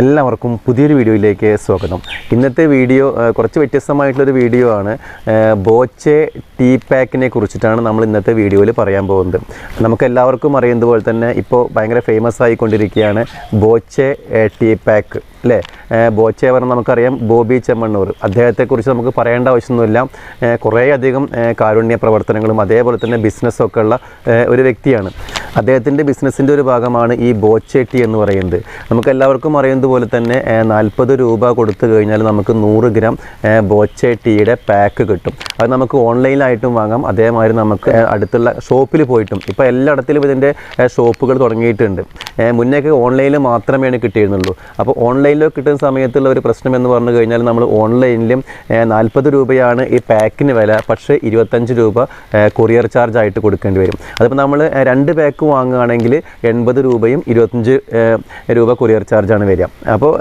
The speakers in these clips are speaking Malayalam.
എല്ലാവർക്കും പുതിയൊരു വീഡിയോയിലേക്ക് സ്വാഗതം. ഇന്നത്തെ വീഡിയോ കുറച്ച് വ്യത്യസ്തമായിട്ടുള്ളൊരു വീഡിയോ ആണ്. ബോച്ചെ ടീ പാക്കിനെ കുറിച്ചിട്ടാണ് നമ്മൾ ഇന്നത്തെ വീഡിയോയിൽ പറയാൻ പോകുന്നത്. നമുക്ക് എല്ലാവർക്കും അറിയുന്നത് പോലെ തന്നെ ഇപ്പോൾ ഭയങ്കര ഫേമസ് ആയിക്കൊണ്ടിരിക്കുകയാണ് ബോച്ചെ ടീ പാക്ക് അല്ലേ? ബോച്ചെ പറഞ്ഞാൽ നമുക്കറിയാം ബോബി ചെമ്മണ്ണൂർ. അദ്ദേഹത്തെക്കുറിച്ച് നമുക്ക് പറയേണ്ട ആവശ്യമൊന്നുമില്ല. കുറേയധികം കാരുണ്യ പ്രവർത്തനങ്ങളും അതേപോലെ തന്നെ ബിസിനസ്സൊക്കെ ഉള്ള ഒരു വ്യക്തിയാണ്. അദ്ദേഹത്തിന്റെ ബിസിനസ്സിന്റെ ഒരു ഭാഗമാണ് ഈ ബോച്ചേട്ടി എന്ന് പറയുന്നത്. നമുക്ക് എല്ലാവർക്കും അറിയുന്നത് പോലെ തന്നെ നാൽപ്പത് രൂപ കൊടുത്തു കഴിഞ്ഞാൽ നമുക്ക് നൂറ് ഗ്രാം ബോച്ചേട്ടിയുടെ പാക്ക് കിട്ടും. അത് നമുക്ക് ഓൺലൈനിലായിട്ടും വാങ്ങാം. അതേമാതിരി നമുക്ക് അടുത്തുള്ള ഷോപ്പിൽ പോയിട്ടും. ഇപ്പോൾ എല്ലായിടത്തിലും ഇതിന്റെ ഷോപ്പുകൾ തുടങ്ങിയിട്ടുണ്ട്. മുന്നേക്ക് ഓൺലൈനിൽ മാത്രമേ കിട്ടിയിരുന്നുള്ളൂ. അപ്പോൾ ഓൺലൈനിലോ കിട്ടുന്ന സമയത്തുള്ള ഒരു പ്രശ്നം എന്ന് പറഞ്ഞു കഴിഞ്ഞാൽ നമ്മൾ ഓൺലൈനിലും നാൽപ്പത് രൂപയാണ് ഈ പാക്കിന് വില. പക്ഷേ ഇരുപത്തഞ്ച് രൂപ കൊറിയർ ചാർജ് ആയിട്ട് കൊടുക്കേണ്ടി വരും. അതിപ്പോൾ നമ്മൾ രണ്ട് പാക്ക് വാങ്ങുകയാണെങ്കിൽ എൺപത് രൂപയും ഇരുപത്തഞ്ച് രൂപ കൊറിയർ ചാർജാണ് വരിക. അപ്പോൾ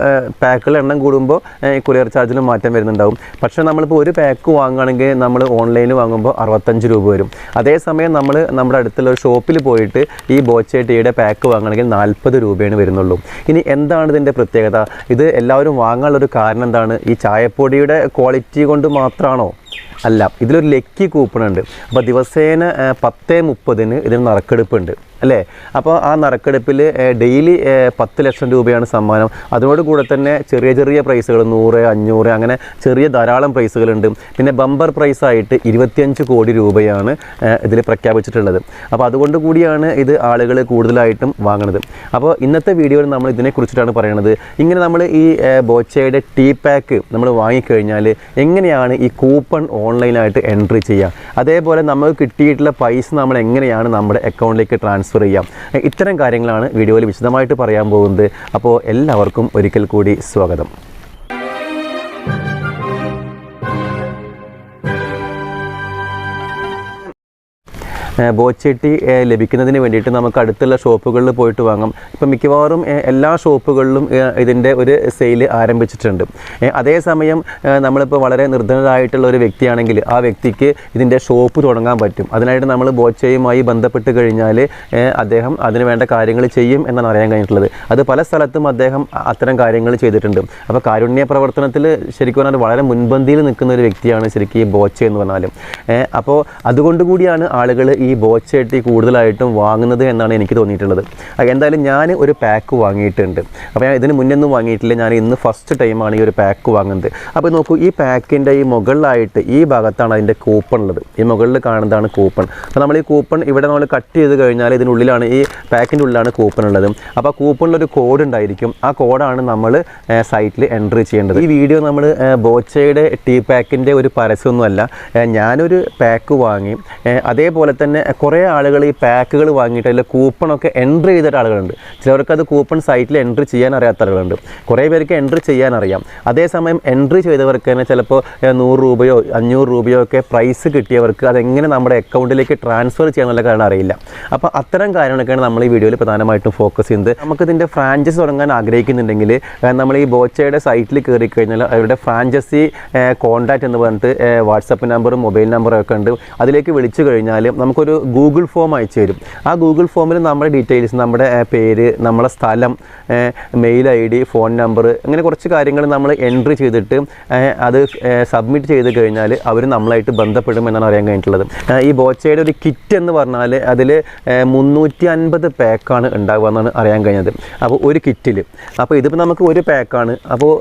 പാക്കുകളുടെ എണ്ണം കൂടുമ്പോൾ കൊറിയർ ചാർജിലും മാറ്റം വരുന്നുണ്ടാവും. പക്ഷേ നമ്മളിപ്പോൾ ഒരു പാക്ക് വാങ്ങുകയാണെങ്കിൽ നമ്മൾ ഓൺലൈനിൽ വാങ്ങുമ്പോൾ അറുപത്തഞ്ച് രൂപ വരും. അതേസമയം നമ്മൾ നമ്മുടെ അടുത്തുള്ള ഒരു ഷോപ്പിൽ പോയിട്ട് ഈ ബോച്ചെ ടീയുടെ പാക്ക് വാങ്ങണമെങ്കിൽ നാൽപ്പത് രൂപയാണ് വരുന്നുള്ളൂ. ഇനി എന്താണ് ഇതിന്റെ പ്രത്യേകത? ഇത് എല്ലാവരും വാങ്ങാനുള്ളൊരു കാരണം എന്താണ്? ഈ ചായപ്പൊടിയുടെ ക്വാളിറ്റി കൊണ്ട് മാത്രമാണോ അല്ല ഇതിലൊരു ലക്കി കൂപ്പൺ ഉണ്ട്. അപ്പോൾ ദിവസേന പത്ത് മുപ്പതിന് ഇതിന് നറുക്കെടുപ്പുണ്ട്. അല്ലേ? അപ്പോൾ ആ നറുക്കെടുപ്പിൽ ഡെയിലി പത്ത് ലക്ഷം രൂപയാണ് സമ്മാനം. അതിനോട് കൂടെ തന്നെ ചെറിയ ചെറിയ പ്രൈസുകൾ നൂറ് അഞ്ഞൂറ് അങ്ങനെ ചെറിയ ധാരാളം പ്രൈസുകളുണ്ട് പിന്നെ ബമ്പർ പ്രൈസായിട്ട് ഇരുപത്തിയഞ്ച് കോടി രൂപയാണ് ഇതിൽ പ്രഖ്യാപിച്ചിട്ടുള്ളത്. അപ്പോൾ അതുകൊണ്ട് കൂടിയാണ് ഇത് ആളുകൾ കൂടുതലായിട്ടും വാങ്ങുന്നത് അപ്പോൾ ഇന്നത്തെ വീഡിയോയിൽ നമ്മൾ ഇതിനെക്കുറിച്ചിട്ടാണ് പറയുന്നത് ഇങ്ങനെ നമ്മൾ ഈ ബോച്ചയുടെ ടീ പാക്ക് നമ്മൾ വാങ്ങിക്കഴിഞ്ഞാൽ എങ്ങനെയാണ് ഈ കൂപ്പൺ ഓൺലൈനായിട്ട് എൻട്രി ചെയ്യുക അതേപോലെ നമുക്ക് കിട്ടിയിട്ടുള്ള പൈസ നമ്മൾ എങ്ങനെയാണ് നമ്മുടെ അക്കൗണ്ടിലേക്ക് ട്രാൻസ്ഫർ ചെയ്യാം. എ, ഇത്തരം കാര്യങ്ങളാണ് വീഡിയോയിൽ വിശദമായിട്ട് പറയാൻ പോകുന്നത്. അപ്പോൾ എല്ലാവർക്കും ഒരിക്കൽ കൂടി സ്വാഗതം. ബോച്ചെട്ടി ലഭിക്കുന്നതിന് വേണ്ടിയിട്ട് നമുക്ക് അടുത്തുള്ള ഷോപ്പുകളിൽ പോയിട്ട് വാങ്ങാം. ഇപ്പം മിക്കവാറും എല്ലാ ഷോപ്പുകളിലും ഇതിന്റെ ഒരു സെയിൽ ആരംഭിച്ചിട്ടുണ്ട്. അതേസമയം നമ്മളിപ്പോൾ വളരെ നിർദ്ധനരായിട്ടുള്ള ഒരു വ്യക്തിയാണെങ്കിൽ ആ വ്യക്തിക്ക് ഇതിന്റെ ഷോപ്പ് തുടങ്ങാൻ പറ്റും. അതിനായിട്ട് നമ്മൾ ബോച്ചയുമായി ബന്ധപ്പെട്ട് കഴിഞ്ഞാൽ അദ്ദേഹം അതിന് വേണ്ട കാര്യങ്ങൾ ചെയ്യും എന്നാണ് അറിയാൻ കഴിഞ്ഞിട്ടുള്ളത്. അത് പല സ്ഥലത്തും അദ്ദേഹം അത്തരം കാര്യങ്ങൾ ചെയ്തിട്ടുണ്ട്. അപ്പോൾ കാരുണ്യ പ്രവർത്തനത്തിൽ ശരിക്കും പറഞ്ഞാൽ വളരെ മുൻപന്തിയിൽ നിൽക്കുന്ന ഒരു വ്യക്തിയാണ് ശരിക്കും ഈ ബോച്ച എന്ന് പറഞ്ഞാലും. അപ്പോൾ അതുകൊണ്ട് കൂടിയാണ് ആളുകൾ ഈ ബോച്ചട്ടി കൂടുതലായിട്ടും വാങ്ങുന്നത് എന്നാണ് എനിക്ക് തോന്നിയിട്ടുള്ളത്. എന്തായാലും ഞാൻ ഒരു പാക്ക് വാങ്ങിയിട്ടുണ്ട്. അപ്പോൾ ഞാൻ ഇതിന് മുന്നൊന്നും വാങ്ങിയിട്ടില്ല. ഞാൻ ഇന്ന് ഫസ്റ്റ് ടൈമാണ് ഈ ഒരു പാക്ക് വാങ്ങുന്നത്. അപ്പോൾ നോക്കൂ ഈ പാക്കിന്റെ ഈ മുകളിലായിട്ട് ഈ ഭാഗത്താണ് അതിന്റെ കൂപ്പൺ ഉള്ളത്. ഈ മുകളിൽ കാണുന്നതാണ് കൂപ്പൺ അപ്പോൾ നമ്മൾ ഈ കൂപ്പൺ ഇവിടെ നമ്മൾ കട്ട് ചെയ്ത് കഴിഞ്ഞാൽ ഇതിനുള്ളിലാണ് ഈ പാക്കിന്റെ ഉള്ളിലാണ് കൂപ്പൺ ഉള്ളത്. അപ്പോൾ കൂപ്പണിലൊരു കോഡ് ഉണ്ടായിരിക്കും. ആ കോഡാണ് നമ്മൾ സൈറ്റിൽ എൻട്രി ചെയ്യേണ്ടത്. ഈ വീഡിയോ നമ്മൾ ബോച്ചയുടെ ടീ പാക്കിന്റെ ഒരു പരസ്യമൊന്നുമല്ല. ഞാനൊരു പാക്ക് വാങ്ങി. അതേപോലെ തന്നെ കുറേ ആളുകൾ ഈ പാക്കുകൾ വാങ്ങിയിട്ട് അതിൽ കൂപ്പണൊക്കെ എൻട്രി ചെയ്തിട്ട് ആളുകളുണ്ട്. ചിലവർക്ക് അത് കൂപ്പൺ സൈറ്റിൽ എൻട്രി ചെയ്യാൻ അറിയാത്ത ആളുകളുണ്ട്. കുറേ പേർക്ക് എൻട്രി ചെയ്യാൻ അറിയാം. അതേസമയം എൻട്രി ചെയ്തവർക്ക് തന്നെ ചിലപ്പോൾ നൂറ് രൂപയോ അഞ്ഞൂറ് രൂപയോ ഒക്കെ പ്രൈസ് കിട്ടിയവർക്ക് അതെങ്ങനെ നമ്മുടെ അക്കൗണ്ടിലേക്ക് ട്രാൻസ്ഫർ ചെയ്യാനുള്ള കാരണം അറിയില്ല. അപ്പോൾ അത്തരം കാര്യങ്ങളൊക്കെയാണ് നമ്മൾ ഈ വീഡിയോയിൽ പ്രധാനമായിട്ടും ഫോക്കസ് ചെയ്യുന്നത്. നമുക്കിതിന്റെ ഫ്രാഞ്ചൈസി തുടങ്ങാൻ ആഗ്രഹിക്കുന്നുണ്ടെങ്കിൽ നമ്മൾ ഈ ബോച്ചയുടെ സൈറ്റിൽ കയറി കഴിഞ്ഞാൽ അവരുടെ ഫ്രാഞ്ചൈസി കോൺടാക്റ്റ് എന്ന് പറഞ്ഞിട്ട് വാട്സപ്പ് നമ്പറും മൊബൈൽ നമ്പറും ഒക്കെ ഉണ്ട്. അതിലേക്ക് വിളിച്ചു കഴിഞ്ഞാൽ നമുക്കൊരു ഗൂഗിൾ ഫോം അയച്ചു തരും. ആ ഗൂഗിൾ ഫോമിൽ നമ്മുടെ ഡീറ്റെയിൽസ് നമ്മുടെ പേര് നമ്മുടെ സ്ഥലം mail I D phone number അങ്ങനെ കുറച്ച് കാര്യങ്ങൾ നമ്മൾ എൻട്രി ചെയ്തിട്ട് അത് സബ്മിറ്റ് ചെയ്ത് കഴിഞ്ഞാൽ അവർ നമ്മളായിട്ട് ബന്ധപ്പെടും എന്നാണ് അറിയാൻ കഴിഞ്ഞിട്ടുള്ളത്. ഈ ബോച്ചയുടെ ഒരു കിറ്റ് എന്ന് പറഞ്ഞാൽ അതിൽ മുന്നൂറ്റി അൻപത് പാക്കാണ് ഉണ്ടാവുക എന്നാണ് അറിയാൻ കഴിഞ്ഞത്. അപ്പോൾ ഒരു കിറ്റിൽ അപ്പോൾ ഇതിപ്പോൾ നമുക്ക് ഒരു പാക്കാണ് അപ്പോൾ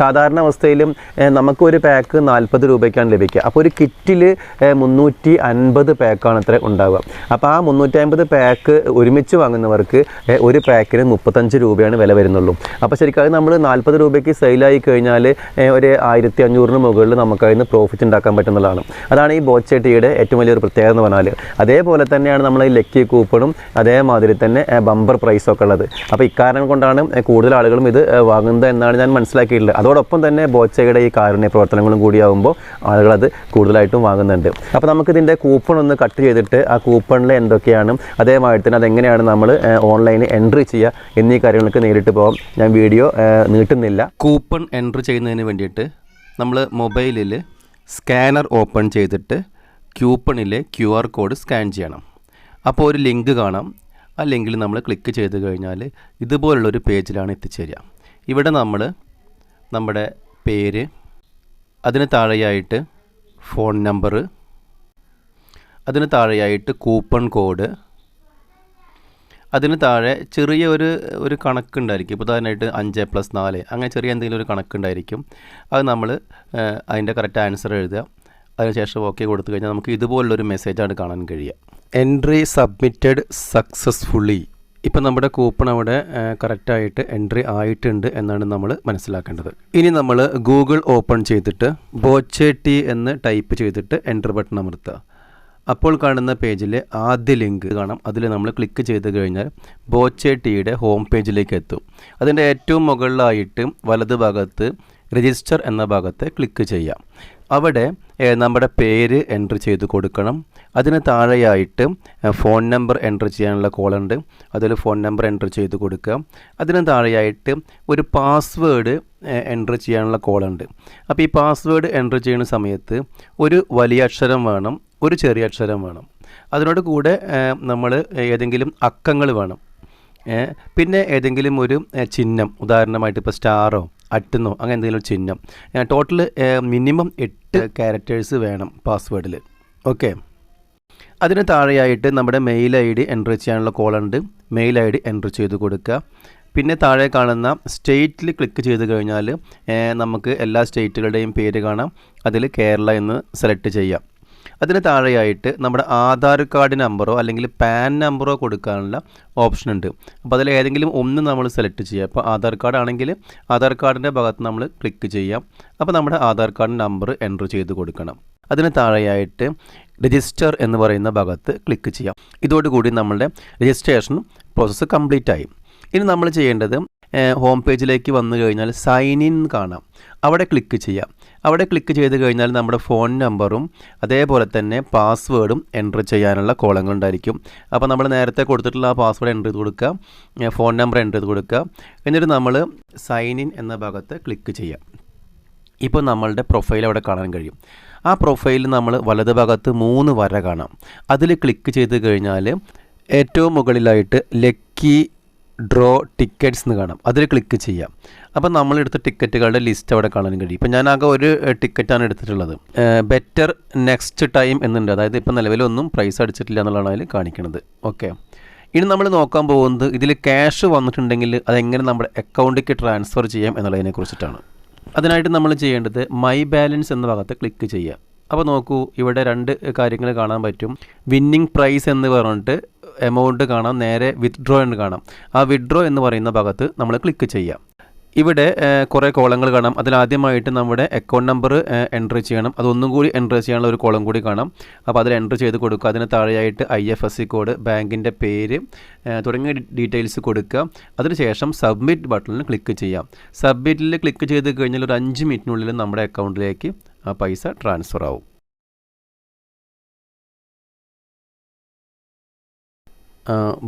സാധാരണ അവസ്ഥയിലും നമുക്ക് ഒരു പാക്ക് നാൽപ്പത് രൂപയ്ക്കാണ് ലഭിക്കുക. അപ്പോൾ ഒരു കിറ്റിൽ മുന്നൂറ്റി അൻപത് പാക്കാണ് അത്ര ഉണ്ടാവുക. അപ്പോൾ ആ മുന്നൂറ്റി അൻപത് പാക്ക് ഒരുമിച്ച് വാങ്ങുന്നവർക്ക് ഒരു പാക്കിന് മുപ്പത്തഞ്ച് രൂപയാണ് വില വരുന്നുള്ളൂ. അപ്പോൾ ശരിക്കും അത് നമ്മൾ നാൽപ്പത് രൂപയ്ക്ക് സെയിലായി കഴിഞ്ഞാൽ ഒരു ആയിരത്തി അഞ്ഞൂറിന് മുകളിൽ നമുക്ക് അതിന് പ്രോഫിറ്റ് ഉണ്ടാക്കാൻ പറ്റുന്നതാണ്. അതാണ് ഈ ബോച്ചെ ടീയുടെ ഏറ്റവും വലിയൊരു പ്രത്യേകത എന്ന് പറഞ്ഞാൽ അതേപോലെ തന്നെയാണ് നമ്മൾ ഈ ലക്കി കൂപ്പണും അതേമാതിരി തന്നെ ബമ്പർ പ്രൈസൊക്കെ ഉള്ളത്. അപ്പോൾ ഇക്കാരണം കൊണ്ടാണ് കൂടുതൽ ആളുകളും ഇത് വാങ്ങുന്നത് എന്നാണ് ഞാൻ മനസ്സിലാക്കിയിട്ടുള്ളത്. അതോടൊപ്പം തന്നെ ബോച്ചയുടെ ഈ കാരുണ്യ പ്രവർത്തനങ്ങളും കൂടിയാകുമ്പോൾ ആളുകളത് കൂടുതലായിട്ടും വാങ്ങുന്നുണ്ട്. അപ്പോൾ നമുക്കിതിന്റെ കൂപ്പൺ ഒന്ന് കട്ട് ചെയ്തിട്ട് ആ കൂപ്പണിൽ എന്തൊക്കെയാണ് അതേമാതിരി തന്നെ അതെങ്ങനെയാണ് നമ്മൾ ഓൺലൈനിൽ എൻട്രി ചെയ്യുക എന്നീ കാര്യങ്ങൾക്ക് നേരിട്ട് പോകാം ഞാൻ വീഡിയോ നീട്ടുന്നില്ല. കൂപ്പൺ എൻട്രി ചെയ്യുന്നതിന് വേണ്ടിയിട്ട് നമ്മൾ മൊബൈലിൽ സ്കാനർ ഓപ്പൺ ചെയ്തിട്ട് ക്യൂപ്പണിലെ ക്യു ആർ കോഡ് സ്കാൻ ചെയ്യണം. അപ്പോൾ ഒരു ലിങ്ക് കാണാം. ആ ലിങ്കിൽ നമ്മൾ ക്ലിക്ക് ചെയ്ത് കഴിഞ്ഞാൽ ഇതുപോലുള്ളൊരു പേജിലാണ് എത്തിച്ചേരുക. ഇവിടെ നമ്മൾ നമ്മുടെ പേര് അതിന് താഴെയായിട്ട് ഫോൺ നമ്പർ അതിന് താഴെയായിട്ട് കൂപ്പൺ കോഡ്. അതിന് താഴെ ചെറിയ ഒരു ഒരു കണക്കുണ്ടായിരിക്കും. ഇപ്പോൾ ഉദാഹരണമായിട്ട് അഞ്ച് പ്ലസ് നാല് അങ്ങനെ ചെറിയ എന്തെങ്കിലും ഒരു കണക്കുണ്ടായിരിക്കും. അത് നമ്മൾ അതിന്റെ കറക്റ്റ് ആൻസർ എഴുതുക. അതിനുശേഷം ഓക്കെ കൊടുത്തു കഴിഞ്ഞാൽ നമുക്ക് ഇതുപോലുള്ളൊരു മെസ്സേജാണ് കാണാൻ കഴിയുക. എൻട്രി സബ്മിറ്റഡ് സക്സസ്ഫുള്ളി ഇപ്പം നമ്മുടെ കൂപ്പൺ അവിടെ കറക്റ്റായിട്ട് എൻട്രി ആയിട്ടുണ്ട് എന്നാണ് നമ്മൾ മനസ്സിലാക്കേണ്ടത്. ഇനി നമ്മൾ ഗൂഗിൾ ഓപ്പൺ ചെയ്തിട്ട് ബോച്ചെ ടി എന്ന് ടൈപ്പ് ചെയ്തിട്ട് എന്റർ ബട്ടൺ അമർത്തുക. അപ്പോൾ കാണുന്ന പേജിലെ ആദ്യ ലിങ്ക് കാണാം. അതിൽ നമ്മൾ ക്ലിക്ക് ചെയ്ത് കഴിഞ്ഞാൽ ബോച്ചെ ടീയുടെ ഹോം പേജിലേക്ക് എത്തും. അതിന്റെ ഏറ്റവും മുകളിലായിട്ട് വലത് ഭാഗത്ത് രജിസ്റ്റർ എന്ന ഭാഗത്ത് ക്ലിക്ക് ചെയ്യാം. അവിടെ നമ്മുടെ പേര് എന്റർ ചെയ്ത് കൊടുക്കണം. അതിന് താഴെയായിട്ട് ഫോൺ നമ്പർ എന്റർ ചെയ്യാനുള്ള കോളുണ്ട് അതിൽ ഫോൺ നമ്പർ എന്റർ ചെയ്ത് കൊടുക്കുക. അതിന് താഴെയായിട്ട് ഒരു പാസ്വേഡ് എന്റർ ചെയ്യാനുള്ള കോളുണ്ട് അപ്പോൾ ഈ പാസ്വേഡ് എന്റർ ചെയ്യുന്ന സമയത്ത് ഒരു വലിയ അക്ഷരം വേണം. ഒരു ചെറിയ അക്ഷരം വേണം. അതിനോട് കൂടെ നമ്മൾ ഏതെങ്കിലും അക്കങ്ങൾ വേണം. പിന്നെ ഏതെങ്കിലും ഒരു ചിഹ്നം. ഉദാഹരണമായിട്ട് ഇപ്പോൾ സ്റ്റാറോ അട്ടെന്നോ അങ്ങനെ എന്തെങ്കിലും ചിഹ്നം. ടോട്ടൽ മിനിമം എട്ട് ക്യാരക്ടേഴ്സ് വേണം പാസ്വേഡിൽ ഓക്കെ? അതിന് താഴെയായിട്ട് നമ്മുടെ മെയിൽ ഐ ഡി എന്റർ ചെയ്യാനുള്ള കോളുണ്ട് മെയിൽ ഐ ഡി എന്റർ ചെയ്ത് കൊടുക്കുക. പിന്നെ താഴെ കാണുന്ന സ്റ്റേറ്റിൽ ക്ലിക്ക് ചെയ്ത് കഴിഞ്ഞാൽ നമുക്ക് എല്ലാ സ്റ്റേറ്റുകളുടെയും പേര് കാണാം. അതിൽ കേരള എന്ന് സെലക്ട് ചെയ്യാം. അതിന് താഴെയായിട്ട് നമ്മുടെ ആധാർ കാർഡ് നമ്പറോ അല്ലെങ്കിൽ പാൻ നമ്പറോ കൊടുക്കാനുള്ള ഓപ്ഷൻ ഉണ്ട്. അപ്പോൾ അതിൽ ഏതെങ്കിലും ഒന്ന് നമ്മൾ സെലക്ട് ചെയ്യുക. അപ്പോൾ ആധാർ കാർഡ് ആണെങ്കിൽ ആധാർ കാർഡിന്റെ ഭാഗത്ത് നമ്മൾ ക്ലിക്ക് ചെയ്യാം. അപ്പോൾ നമ്മുടെ ആധാർ കാർഡ് നമ്പർ എന്റർ ചെയ്ത് കൊടുക്കണം. അതിന് താഴെയായിട്ട് രജിസ്റ്റർ എന്ന് പറയുന്ന ഭാഗത്ത് ക്ലിക്ക് ചെയ്യാം. ഇതോടുകൂടി നമ്മളുടെ രജിസ്ട്രേഷൻ പ്രോസസ്സ് കംപ്ലീറ്റ് ആയി. ഇനി നമ്മൾ ചെയ്യേണ്ടത് ഹോം പേജിലേക്ക് വന്നു കഴിഞ്ഞാൽ സൈൻ ഇൻ കാണാം. അവിടെ ക്ലിക്ക് ചെയ്യാം. അവിടെ ക്ലിക്ക് ചെയ്ത് കഴിഞ്ഞാൽ നമ്മുടെ ഫോൺ നമ്പറും അതേപോലെ തന്നെ പാസ്വേഡും എന്റർ ചെയ്യാനുള്ള കോളങ്ങൾ ഉണ്ടായിരിക്കും. അപ്പോൾ നമ്മൾ നേരത്തെ കൊടുത്തിട്ടുള്ള ആ പാസ്വേഡ് എന്റർ ചെയ്ത് കൊടുക്കുക. ഫോൺ നമ്പർ എന്റർ ചെയ്ത് കൊടുക്കുക. എന്നിട്ട് നമ്മൾ സൈൻ ഇൻ എന്ന ഭാഗത്ത് ക്ലിക്ക് ചെയ്യാം ഇപ്പോൾ നമ്മളുടെ പ്രൊഫൈൽ അവിടെ കാണാൻ കഴിയും. ആ പ്രൊഫൈലിൽ നമ്മൾ വലത് ഭാഗത്ത് മൂന്ന് വര കാണാം. അതിൽ ക്ലിക്ക് ചെയ്ത് കഴിഞ്ഞാൽ ഏറ്റവും മുകളിലായിട്ട് ലക്കി ഡ്രോ ടിക്കറ്റ്സ് എന്ന് കാണാം. അതിൽ ക്ലിക്ക് ചെയ്യാം. അപ്പോൾ നമ്മളെടുത്ത ടിക്കറ്റുകളുടെ ലിസ്റ്റ് അവിടെ കാണാൻ കഴിയും. ഇപ്പോൾ ഞാൻ ആകെ ഒരു ടിക്കറ്റാണ് എടുത്തിട്ടുള്ളത്. ബെറ്റർ നെക്സ്റ്റ് ടൈം എന്നുണ്ട്. അതായത് ഇപ്പോൾ നിലവിലൊന്നും പ്രൈസ് അടിച്ചിട്ടില്ല എന്നുള്ളതാണ് അതിൽ കാണിക്കുന്നത് ഓക്കെ ഇനി നമ്മൾ നോക്കാൻ പോകുന്നത് ഇതിൽ ക്യാഷ് വന്നിട്ടുണ്ടെങ്കിൽ അതെങ്ങനെ നമ്മുടെ അക്കൗണ്ടിലേക്ക് ട്രാൻസ്ഫർ ചെയ്യാം എന്നുള്ളതിനെ കുറിച്ചിട്ടാണ്. അതിനായിട്ട് നമ്മൾ ചെയ്യേണ്ടത് മൈ ബാലൻസ് എന്ന ഭാഗത്ത് ക്ലിക്ക് ചെയ്യുക. അപ്പോൾ നോക്കൂ ഇവിടെ രണ്ട് കാര്യങ്ങൾ കാണാൻ പറ്റും. വിന്നിംഗ് പ്രൈസ് എന്ന് പറഞ്ഞിട്ട് എമൗണ്ട് കാണാം നേരെ വിത്ഡ്രോ എന്ന് കാണാം. ആ വിത്ഡ്രോ എന്ന് പറയുന്ന ഭാഗത്ത് നമ്മൾ ക്ലിക്ക് ചെയ്യാം ഇവിടെ കുറേ കോളങ്ങൾ കാണാം. അതിലാദ്യമായിട്ട് നമ്മുടെ അക്കൗണ്ട് നമ്പർ എന്റർ ചെയ്യണം. അതൊന്നും കൂടി എന്റർ ചെയ്യാനുള്ള ഒരു കോളം കൂടി കാണാം. അപ്പോൾ അതിൽ എന്റർ ചെയ്ത് കൊടുക്കുക. അതിന് താഴെയായിട്ട് I F S C code ബാങ്കിന്റെ പേര് തുടങ്ങിയ ഡീറ്റെയിൽസ് കൊടുക്കുക. അതിനുശേഷം സബ്മിറ്റ് ബട്ടണിൽ ക്ലിക്ക് ചെയ്യാം സബ്മിറ്റിൽ ക്ലിക്ക് ചെയ്ത് കഴിഞ്ഞാൽ ഒരു അഞ്ച് മിനിറ്റിനുള്ളിൽ നമ്മുടെ അക്കൗണ്ടിലേക്ക് ആ പൈസ ട്രാൻസ്ഫർ ആവും.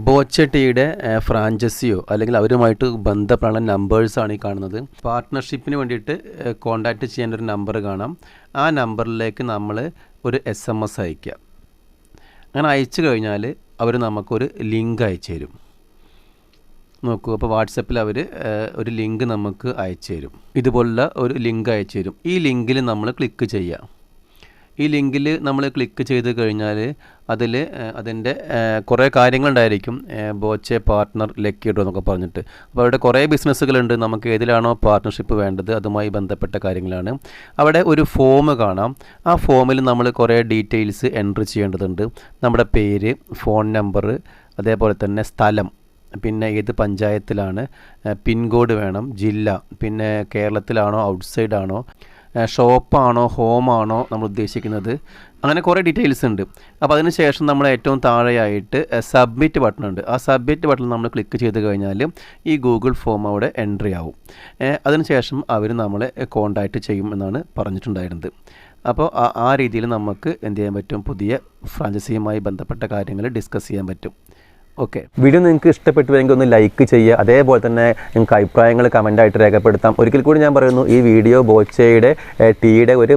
ബോച്ചട്ടിയുടെ ഫ്രാഞ്ചസിയോ അല്ലെങ്കിൽ അവരുമായിട്ട് ബന്ധപ്പെടാനുള്ള നമ്പേഴ്സാണ് ഈ കാണുന്നത്. പാർട്ട്ണർഷിപ്പിന് വേണ്ടിയിട്ട് കോൺടാക്റ്റ് ചെയ്യേണ്ട ഒരു നമ്പർ കാണാം. ആ നമ്പറിലേക്ക് നമ്മൾ ഒരു എസ് എം എസ് അയക്കുക അങ്ങനെ അയച്ചു കഴിഞ്ഞാൽ അവർ നമുക്കൊരു ലിങ്ക് അയച്ചു തരും. നോക്കൂ അപ്പോൾ വാട്സപ്പിൽ അവർ ഒരു ലിങ്ക് നമുക്ക് അയച്ചു തരും. ഇതുപോലുള്ള ഒരു ലിങ്ക് അയച്ചു തരും. ഈ ലിങ്കിൽ നമ്മൾ ക്ലിക്ക് ചെയ്യുക. ഈ ലിങ്കിൽ നമ്മൾ ക്ലിക്ക് ചെയ്ത് കഴിഞ്ഞാൽ അതിൽ അതിന്റെ കുറേ കാര്യങ്ങളുണ്ടായിരിക്കും. ബോച്ചെ പാർട്ട്ണർ ലക്കിയിട്ടോ എന്നൊക്കെ പറഞ്ഞിട്ട്. അപ്പോൾ അവിടെ കുറേ ബിസിനസ്സുകളുണ്ട്. നമുക്ക് ഏതിലാണോ പാർട്ട്ണർഷിപ്പ് വേണ്ടത് അതുമായി ബന്ധപ്പെട്ട കാര്യങ്ങളാണ്. അവിടെ ഒരു ഫോം കാണാം. ആ ഫോമിൽ നമ്മൾ കുറേ ഡീറ്റെയിൽസ് എൻട്രി ചെയ്യേണ്ടതുണ്ട്. നമ്മുടെ പേര് ഫോൺ നമ്പർ അതേപോലെ തന്നെ സ്ഥലം. പിന്നെ ഏത് പഞ്ചായത്തിലാണ് പിൻകോഡ് വേണം ജില്ല. പിന്നെ കേരളത്തിലാണോ ഔട്ട്സൈഡ് ആണോ ഏഹ്, ഷോപ്പാണോ ഹോമാണോ നമ്മൾ ഉദ്ദേശിക്കുന്നത്. അങ്ങനെ കുറേ ഡീറ്റെയിൽസ് ഉണ്ട്. അപ്പോൾ അതിന് ശേഷം നമ്മൾ ഏറ്റവും താഴെയായിട്ട് സബ്മിറ്റ് ബട്ടൺ ഉണ്ട്. ആ സബ്മിറ്റ് ബട്ടൺ നമ്മൾ ക്ലിക്ക് ചെയ്ത് കഴിഞ്ഞാൽ ഈ ഗൂഗിൾ ഫോം അവിടെ എൻട്രി ആവും. അതിനുശേഷം അവർ നമ്മളെ കോണ്ടാക്റ്റ് ചെയ്യും എന്നാണ് പറഞ്ഞിട്ടുണ്ടായിരുന്നത്. അപ്പോൾ ആ രീതിയിൽ നമുക്ക് എന്ത് ചെയ്യാൻ പറ്റും? പുതിയ ഫ്രാഞ്ചൈസിയുമായി ബന്ധപ്പെട്ട കാര്യങ്ങൾ ഡിസ്കസ് ചെയ്യാൻ പറ്റും. ഓക്കെ വീഡിയോ നിങ്ങൾക്ക് ഇഷ്ടപ്പെട്ടു ഇഷ്ടപ്പെട്ടുവെങ്കിൽ ഒന്ന് ലൈക്ക് ചെയ്യുക. അതേപോലെ തന്നെ നിങ്ങൾക്ക് അഭിപ്രായങ്ങൾ കമന്റായിട്ട് രേഖപ്പെടുത്താം. ഒരിക്കൽ കൂടി ഞാൻ പറയുന്നു ഈ വീഡിയോ ബോച്ചയുടെ ടീയുടെ ഒരു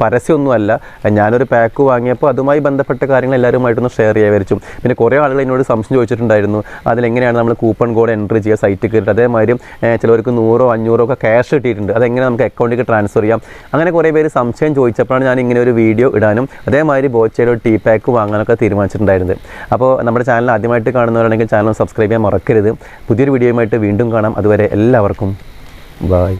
പരസ്യമൊന്നുമല്ല. ഞാനൊരു പാക്ക് വാങ്ങിയപ്പോൾ അതുമായി ബന്ധപ്പെട്ട കാര്യങ്ങൾ എല്ലാവരുമായിട്ടൊന്ന് ഷെയർ ചെയ്യാൻ വരച്ചു പിന്നെ കുറേ ആളുകൾ എന്നോട് സംശയം ചോദിച്ചിട്ടുണ്ടായിരുന്നു അതിലെങ്ങനെയാണ് നമ്മൾ കൂപ്പൺ കോഡ് എൻട്രി ചെയ്യുക സൈറ്റ് കയറിയിട്ട് അതേമാതിരി ചിലവർക്ക് നൂറോ അഞ്ഞൂറോ ഒക്കെ ക്യാഷ് കിട്ടിയിട്ടുണ്ട്. അതെങ്ങനെ നമുക്ക് അക്കൗണ്ടിലേക്ക് ട്രാൻസ്ഫർ ചെയ്യാം? അങ്ങനെ കുറേ പേര് സംശയം ചോദിച്ചപ്പോഴാണ് ഞാൻ ഇങ്ങനെ ഒരു വീഡിയോ ഇടാനും അതേമാതിരി ബോച്ചയുടെ ടീ പാക്ക് വാങ്ങാനൊക്കെ തീരുമാനിച്ചിട്ടുണ്ടായിരുന്നത്. അപ്പോൾ നമ്മുടെ ചാനൽ ആദ്യമായിട്ട് കാണുന്നവരാണെങ്കിൽ ചാനൽ സബ്സ്ക്രൈബ് ചെയ്യാൻ മറക്കരുത്. പുതിയൊരു വീഡിയോയുമായിട്ട് വീണ്ടും കാണാം. അതുവരെ എല്ലാവർക്കും ബായ്